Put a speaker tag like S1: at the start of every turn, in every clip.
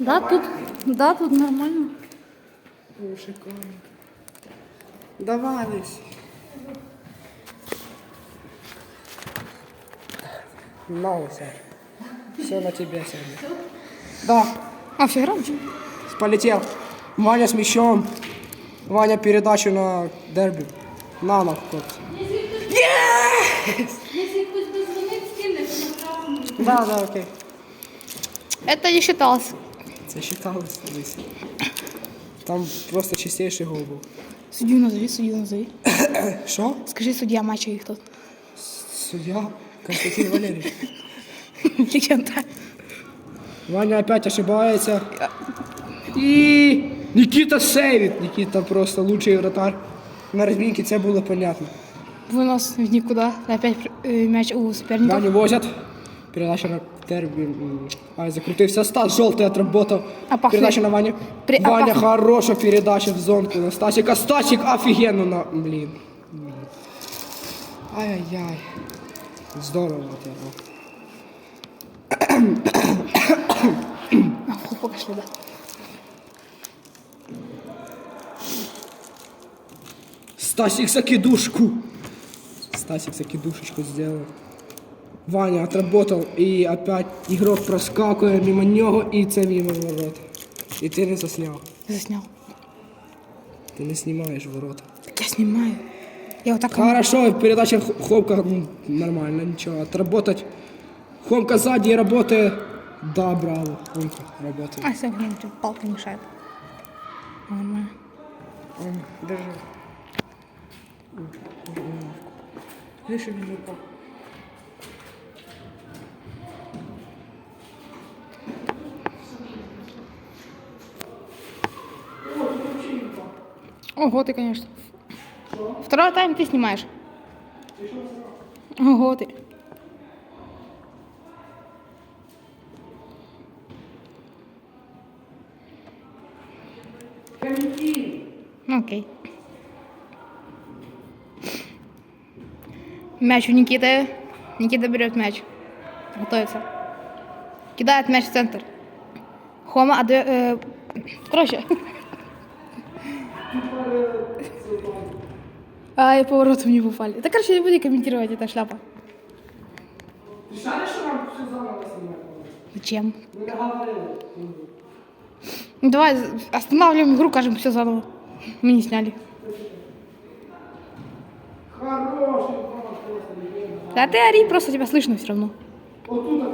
S1: Да, тут, да, тут нормально.
S2: О, шикарно. Давай, Лись. На, Лися. Все на тебе сегодня. Да,
S1: А, все громче.
S2: полетел. Ваня с мячом. Ваня передачу на дерби. На, на, хлопці.
S1: Если хтось дозвонить, скине, то
S2: Да, да, окей.
S1: Это не считалось.
S2: Це считалось, Лися. Там просто чистейший гол був.
S1: Судью назови, судью назови.
S2: Що?
S1: Скажи, судья матча их тут.
S2: Судья Константин Валерьевич.
S1: Легенда.
S2: Ваня опять ошибается. И Никита сейвит. Никита просто лучший вратарь. На разминке це було понятно.
S1: Вынос в никуда. Опять э, мяч у соперников.
S2: Ваню возят. Передача на Тербі. м, Ай, закрутився. Стас жовтий отработав.
S1: Опасный.
S2: Передача на Ваню.
S1: При-
S2: Ваня
S1: опасный.
S2: хороша передача в зонку на Стасика. Стасик офігенно на... Блін. Блін. Ай-яй-яй. Здорово от этого.
S1: А, фу, покашляй, да.
S2: Стасик закидушку. Стасик закидушечку сделал. Ваня отработал и опять игрок проскакує мимо нього і це мимо ворот. І ти не засняв.
S1: Я заснял.
S2: Ти не знімаєш ворота.
S1: Так я снимаю. Я вот так...
S2: Хорошо, передача Хомка ну, нормально, ничего. Отработать. Хомка сзади работает. Да, браво. Хомка работает.
S1: А, блин, тут палка мешает. Нормально.
S2: Держи. Видишь, не
S1: Ого, ты, конечно. Второй тайм ты снимаешь. Ого, ты. Ну, Окей. Мяч у Никиты. Никита берет мяч. Готовится. Кидает мяч в центр. Хома, отда- э, короче. Ай, поворотом не попали. Да, короче, не буду комментировать, это шляпа.
S2: Ты шаришь, что нам все заново снимать?
S1: Зачем?
S2: Договорились.
S1: Ну, давай останавливаем игру, кажем, все заново. Мы не сняли.
S2: Хороший.
S1: Да ты ори, просто тебя слышно все равно.
S2: Вот тут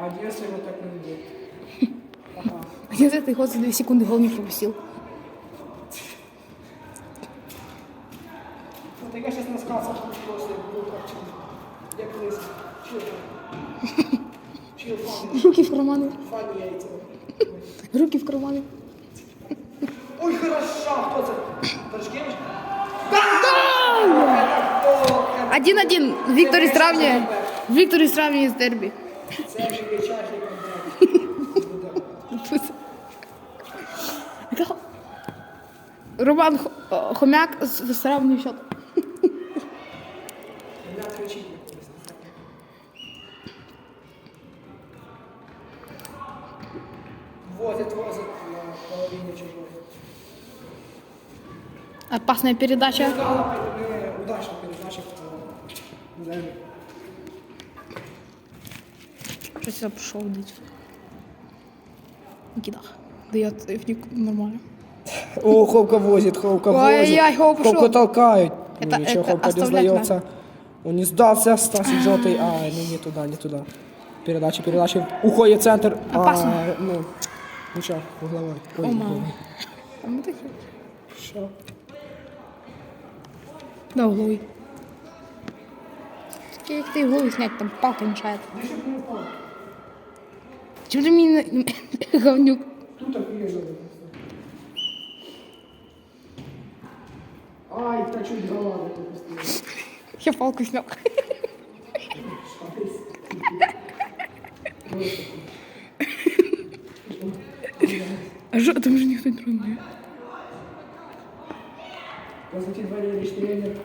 S2: А если вот так не идет? Ага.
S1: Один этой год за 2 секунды гол не пропустил.
S2: Вот я сейчас на скалцах просто буду как чил. Я колись чил. Чил фан.
S1: Руки в карманы.
S2: Фан яйця.
S1: Руки в карманы.
S2: Ой, хорошо, хто це? Ташкевич?
S1: Один-один. Виктор сравнивает. Виктор сравнивает с дерби. Роман Хомяк.
S2: Я кричить не колись. Возит, возит на половине чужой.
S1: Опасная передача.
S2: Стала не удачна передача в Дербі.
S1: Что сюда пришел дать? Никита. Дает в ник нормально.
S2: О, Ховка возит, Ховка
S1: Ой-ой-ой,
S2: возит.
S1: Ховка
S2: Ховка
S1: шел.
S2: толкает.
S1: Это-
S2: ну, ничего,
S1: это
S2: Ховка не
S1: оставлять
S2: сдается. Он не сдался, Стасик желтый. А, ну не туда, не туда. Передача, передача. Уходит центр.
S1: Опасно.
S2: А, ну, ничего, угловой. Ой,
S1: О, мама.
S2: угловой.
S1: А мы такие.
S2: Что?
S1: Да, угловый. Як ти голову снять, там палка мешает.
S2: Ну, щоб не впав.
S1: Чому ти мені на- говнюк?
S2: Тут так вижу. Ай, та чуть голову попустила.
S1: Я палку снял. А что, там же никто не трогает.
S2: Позади дворе лишь тренер.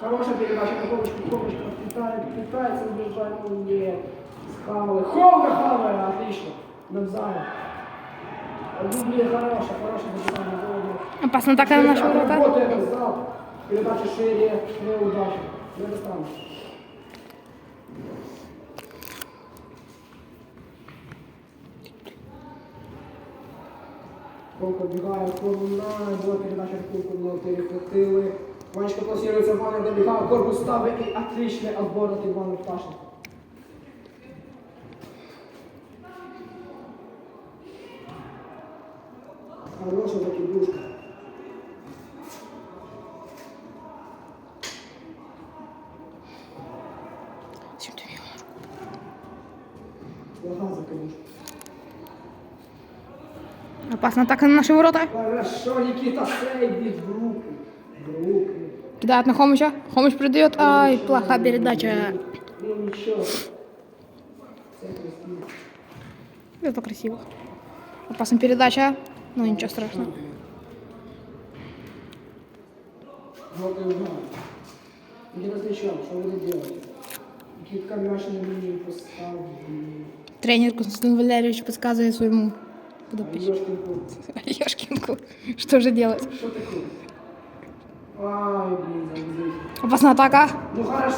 S2: Хорошая передача, коробочка, коробочка, подплетает, подплетается, убеждает, ну нет. Схавали. Холка хавая, отлично. Навзаим.
S1: Опасно так на наша ворота.
S2: Работает раздал. Передача шире, неудача. Не достанешь. Колко бігає, корона, була передача но перехватили. Ванечка пласируется, Ваня добегает, корпус ставит и отличный отбор от Ивана Пташина. хороша закидушка. Плохая закидушка.
S1: Опасна атака на наши ворота.
S2: Хорошо, Никита, сейди в руку. В руку.
S1: Кидает на Хомича. Хомич придает. Ай, ну, плохая передача.
S2: Ну ничего.
S1: Это красиво. Опасная передача ну ничего страшного. Тренер Константин Валерьевич подсказывает своему подопечному. Ёшкинку. Что же делать?
S2: Что такое?
S1: Опасная атака.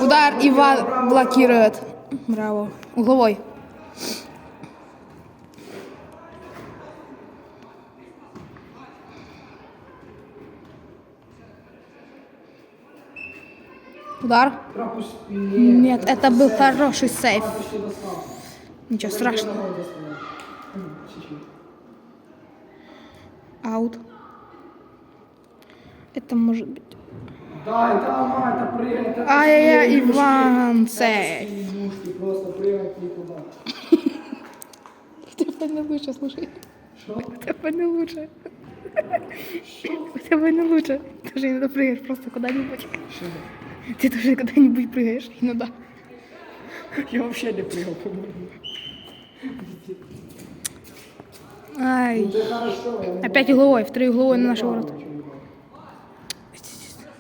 S1: Удар Иван блокирует. Браво. Угловой. Удар. Нет, это был хороший сейф. Ничего страшного. Аут. Это может быть. Ай-яй-яй, Иван, сейф. Это бы лучше, слушай.
S2: Что?
S1: Это бы лучше. Хотя бы лучше. Ты же не допрыгаешь просто куда-нибудь. Ты тоже когда-нибудь прыгаешь иногда.
S2: Я вообще не прыгал, по-моему.
S1: Ай.
S2: Ну, ты хорошо. я не
S1: Опять угловой, второй угловой на наши
S2: знаю,
S1: ворота.
S2: ничего не знаю.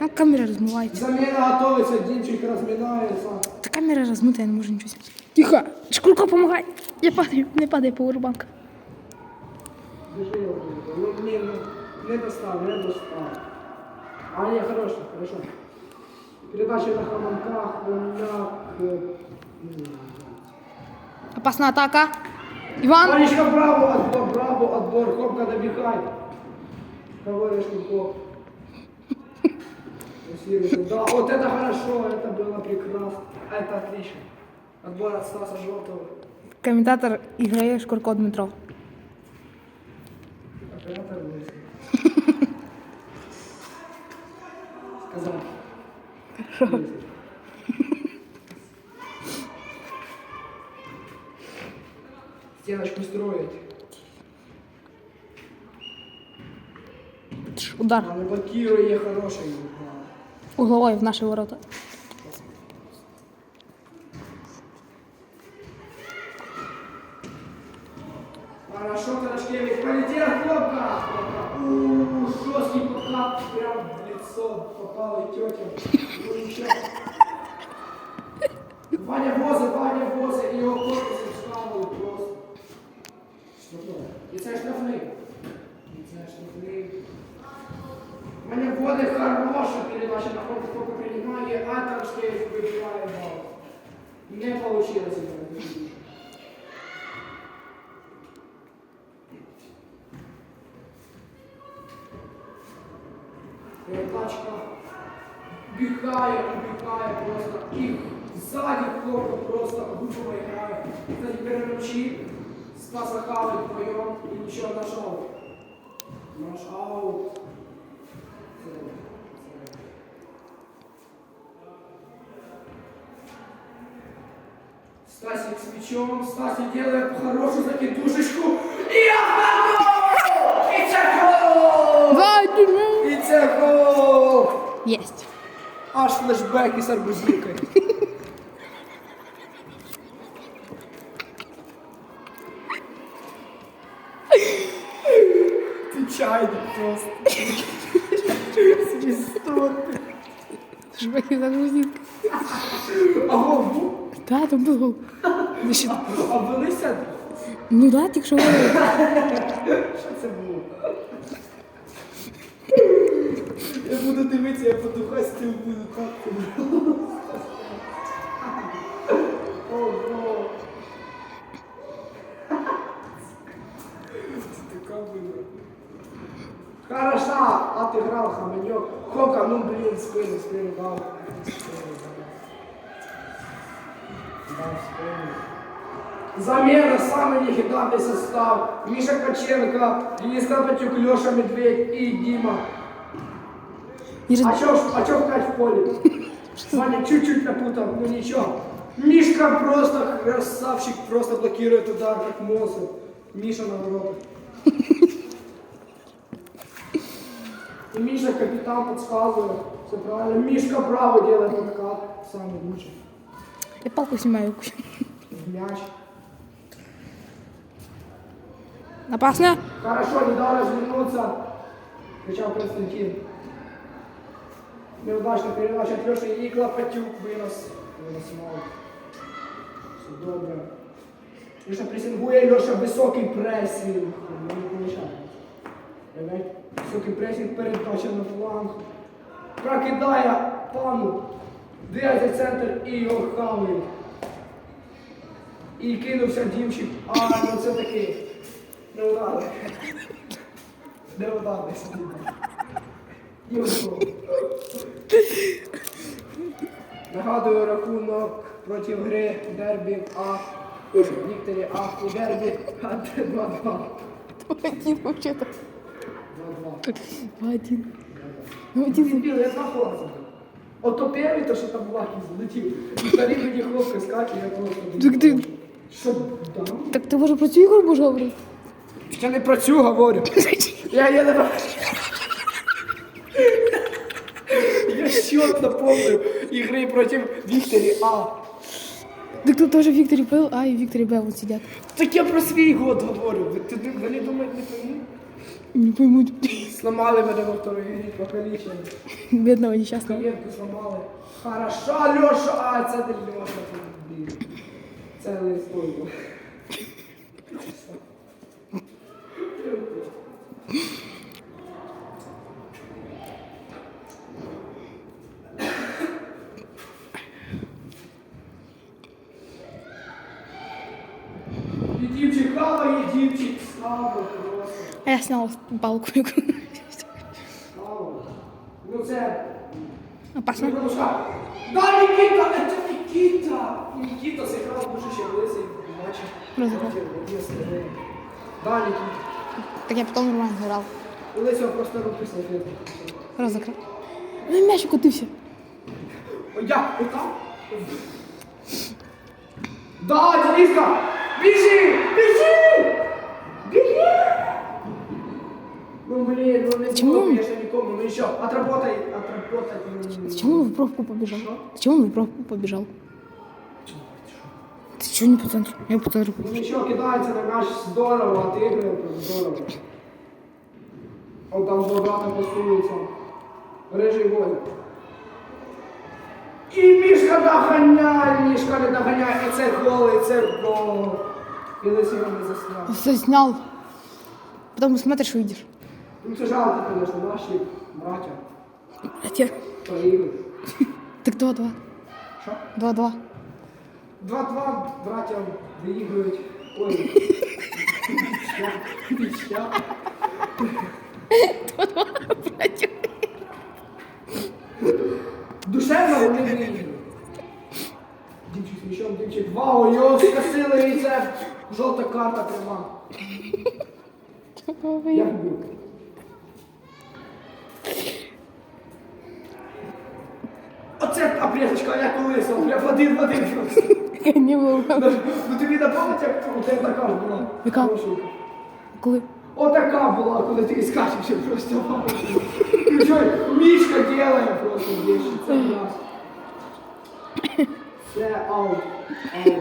S1: Ну, камера размывается.
S2: Замена готовится, Димчик разминается.
S1: Да камера размытая, не может ничего снять. Тихо! Шкурко, помогай! Я падаю, не падай, пауэрбанк.
S2: Держи его, Димка. Ну, не, ну, не достал, не достал. А, не, хорошо, хорошо. Передача на э, м.
S1: Опасная атака. Иван!
S2: Ванечка, браво, отбор, браво, отбор, Хомка добегай. Говоришь, Нико. Да, вот это хорошо, это было прекрасно. Это отлично. Отбор от Стаса Желтого.
S1: Комментатор игры Шкурко Дмитров.
S2: Лысый. Стеночку строить.
S1: Удар.
S2: А на блокируй, я хороший.
S1: Угловой в наши ворота.
S2: їх в залі хлопка просто губами грає. Тепер вночі спаса хали вдвоєм і нічого наш аут. Наш аут. Стасик с мячом, Стасик делает хорошую закидушечку. И автогол! И це гол! І це гол!
S1: Есть.
S2: Аж флешбек із арбузинкою. Ти чайник просто.
S1: Шбеки загрузинка.
S2: А гол був?
S1: Да, там був гол. Ну, Ну да, тільки що гол.
S2: Що це було? буду дивитися, як потухасти буду капку. Ого. Це така була. Хороша, а ти грав хаменьок. Хока, ну блін, спину, спину, дав. Замена самый легендарный состав. Миша Каченко, Денис Капатюк, Леша Медведь и Дима
S1: І роз-
S2: А ж- а чё втать в поле? Ваня чуть-чуть напутал, ну ничего. Мишка просто красавчик, просто блокирует удар, как монстр. Миша на. И Миша капитан подсказывает. Все правильно. Мишка право делает подкат. Самый лучший.
S1: Я палку знімаю.
S2: В мяч.
S1: Опасно.
S2: Хорошо, не дал развернуться. Кричал Константин. Неудачная передача от Леши и Клопотюк вынос. Вынос мало. Все добре. Леша прессингує, Леша високий пресінг. Не. Давай. Високий пресінг, передача на фланг. Прокидає пану. Дивиться центр і його хаває. І кинувся дівчик. А, ну це такий. Не ударив. Не ударив собі. Нагадую рахунок проти гри Дербі А. Вікторі А у Дербі А 2-2.
S1: Один вообще-то.
S2: 2-2.
S1: Один. Один.
S2: Дебіл, я знаходився. Ото перший, то що там лаки злетів. І старі мені хлопці скаче, я просто...
S1: Так ти-
S2: Що, дам?
S1: Так ти може про цю ігру будеш говорити?
S2: Я не про цю говорю. Я, я не Я счет напомнив ігри проти Вікторі А.
S1: Так тут теж Вікторі Бел, а і Вікторі Бел вот сидять.
S2: Так я про свій год говорю. Ви, ти, ви- вони думають, не пойму?
S1: Не поймуть.
S2: Сломали мене во второй грі, покалічили.
S1: Бідного нещасного.
S2: Коленку сломали. Хорошо, Леша, а це не Леша. блін. Це не стоїло. І дівчик хава, і дівчик слава просто.
S1: А я сняла палку.
S2: Слава. Ну це
S1: Опасно.
S2: Не пропускай. Да, Никита, это Никита. Никита сыграл лучше, чем Лысый в матче.
S1: Разыграл.
S2: против Одессы. Да, Никита.
S1: Так я потім нормально грав.
S2: У Лысого просто руки слабее.
S1: Розіграв. Ну м'яч укотився.
S2: Ой, Я, вот там? Да, Дениска! Бежи! Бежи! блин, ну не
S1: Чему?
S2: было, конечно, никому. Ну еще, отработай, отработай. ну,
S1: Чому він в пробку побіжав? Чому він в пробку побіжав? Ти чого не по центру? Я по центру
S2: Ну
S1: побіжав.
S2: ничего, кидается на наш здорово, отыгрывает, здорово. Он там богато пасуется. Рыжий гол. І Мішка доганяє, Мішка не доганяє, і це гол, і це гол. І Лисий не засняв.
S1: Заснял. Потом смотришь, увидишь.
S2: Ну це жалко, конечно, наші браття.
S1: Братья.
S2: Проігли.
S1: Так 2-2.
S2: Що?
S1: 2-2.
S2: 2-2 браття виіграють. Ой. Нічя.
S1: Братья.
S2: Душевно вони виїхали. Дівчик з м'ячом, дівчик. Вау, його скосили і це жовта карта пряма. Як був? Оце обрізочка, як у лисого, прям один в один просто.
S1: Ганімло.
S2: Ну тобі напомнить, як у тебе така ж була?
S1: Яка?
S2: Хорошенька.
S1: Коли?
S2: Отака була, коли ти скачеш просто. Ну що, Мішка делає просто вещи, це раз. Це аут. Аут.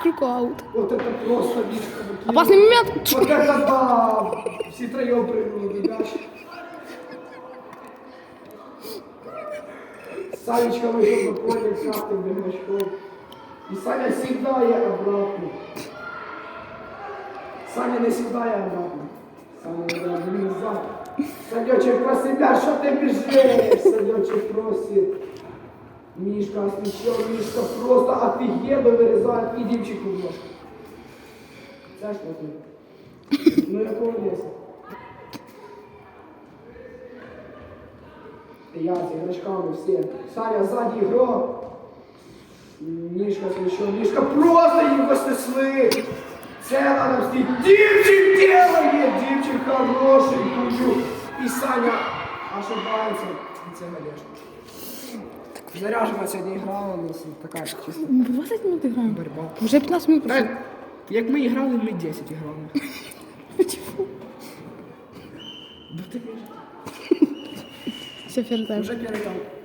S1: Шкурку аут.
S2: Вот это просто Мишка. выкинул.
S1: Опасний момент.
S2: Вот это да! Все троем прыгнули, мяч. Санечка вышел на поле с красным бегачком. И Саня сідає обратно. Саня не сідає обратно. Саня не блин, назад. Санечек про себя, что ты бежишь? Санечек просит. Мишка освещен, Мишка просто офигенно вырезает и дівчику в ножку. Це що ти? Ну якого лісу? Я з іграшками всі. Саня ззаді ігрок. Мішка священ. Мішка просто їх снесли. Це надо всі. Дівчик делає! Дівчик хороший, кую. І Саня ошибається. І це галешка. Заряжена сьогодні грала у нас така чисто
S1: 20 минут граємо.
S2: борьба.
S1: Вже 15 минут пройшло.
S2: Як ми грали, ми 10 грали. Бо ти
S1: Sıfırdan. Ocak
S2: yarı kaldı.